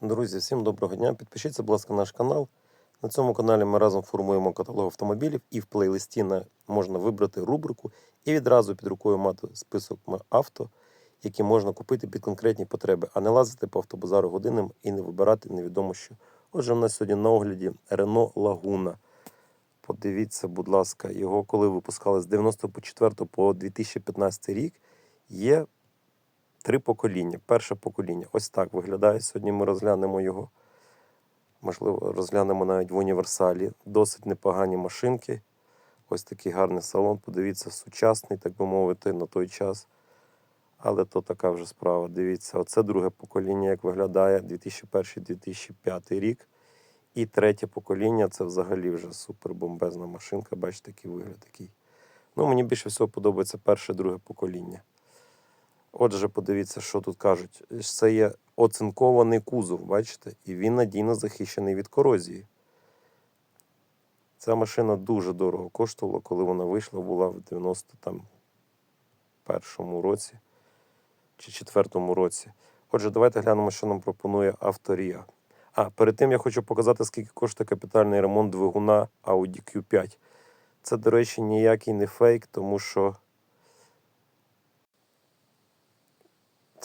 Друзі, всім доброго дня. Підпишіться, будь ласка, на наш канал. На цьому каналі ми разом формуємо каталог автомобілів і в плейлисті на- можна вибрати рубрику і відразу під рукою мати список авто, які можна купити під конкретні потреби, а не лазити по автобазару годинам і не вибирати невідомо що. Отже, в нас сьогодні на огляді Renault Laguna. Подивіться, будь ласка, його коли випускали з 94 по 2015 рік, є три покоління. Перше покоління. Ось так виглядає. Сьогодні ми розглянемо його. Можливо, розглянемо навіть в універсалі. Досить непогані машинки. Ось такий гарний салон. Подивіться, сучасний, так би мовити, на той час. Але то така вже справа. Дивіться, оце друге покоління, як виглядає 2001-2005 рік. І третє покоління це взагалі вже супербомбезна машинка. Бачите, який вигляд такий. Ну, мені більше всього подобається перше, друге покоління. Отже, подивіться, що тут кажуть. Це є оцинкований кузов, бачите, і він надійно захищений від корозії. Ця машина дуже дорого коштувала, коли вона вийшла, була в 91-му році чи 4-му році. Отже, давайте глянемо, що нам пропонує авторія. А, перед тим я хочу показати, скільки коштує капітальний ремонт двигуна Audi Q5. Це, до речі, ніякий не фейк, тому що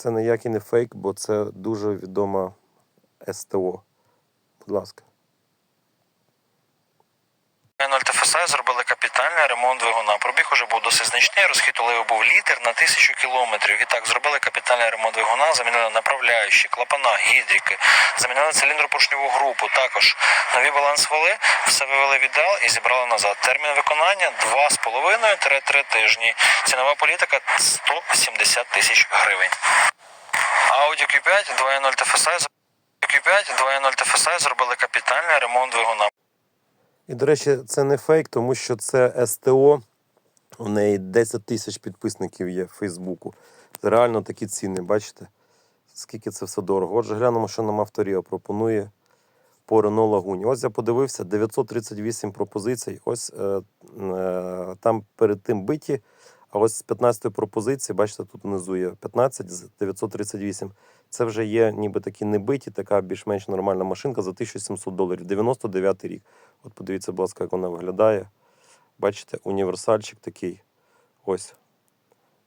Це ніякий не фейк, бо це дуже відома СТО. Будь ласка. 0 ТФСА зробили капітальний ремонт двигуна. Пробіг уже був досить значний, розхід оливи був літр на тисячу кілометрів. І так, зробили капітальний ремонт двигуна, замінили направляючі, клапана, гідрики, замінили циліндропоршньову групу. Також нові баланс вали, все вивели в ідеал і зібрали назад. Термін виконання 2,5-3 тижні. Цінова політика 170 тисяч гривень. Audi Q5 2.0 TFSI Q5 2.0 TFSI зробили капітальний ремонт двигуна. І, до речі, це не фейк, тому що це СТО. У неї 10 тисяч підписників є в Фейсбуку. Реально такі ціни, бачите? Скільки це все дорого. Отже, глянемо, що нам авторія пропонує по Renault Лагуні. Ось я подивився, 938 пропозицій. Ось е, е, там перед тим биті. А ось з 15 пропозиції, бачите, тут внизу є 15 з 938. Це вже є ніби такі небиті, така більш-менш нормальна машинка за 1700 доларів. 99 рік. От подивіться, будь ласка, як вона виглядає. Бачите, універсальчик такий. Ось.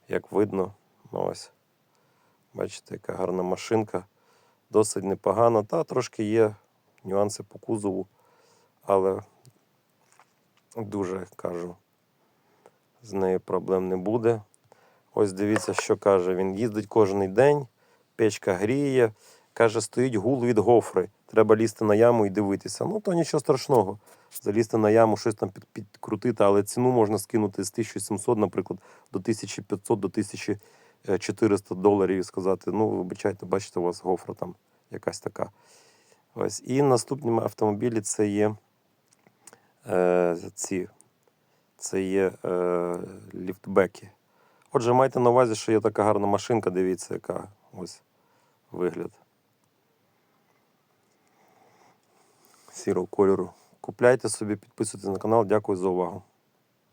Як видно. Ну, Ось. Бачите, яка гарна машинка. Досить непогана. Та трошки є нюанси по кузову, але дуже кажу, з нею проблем не буде. Ось дивіться, що каже. Він їздить кожен день, печка гріє. Каже, стоїть гул від гофри. Треба лізти на яму і дивитися. Ну, то нічого страшного. Залізти на яму, щось там підкрутити, але ціну можна скинути з 1700, наприклад, до 1500, до 1400 доларів і сказати: ну, вибачайте, бачите, у вас гофра там якась така. Ось. І наступні автомобілі це є е, ці. Це є е, ліфтбеки. Отже, майте на увазі, що є така гарна машинка, дивіться, яка ось вигляд. Сірого кольору. Купляйте собі, підписуйтесь на канал. Дякую за увагу.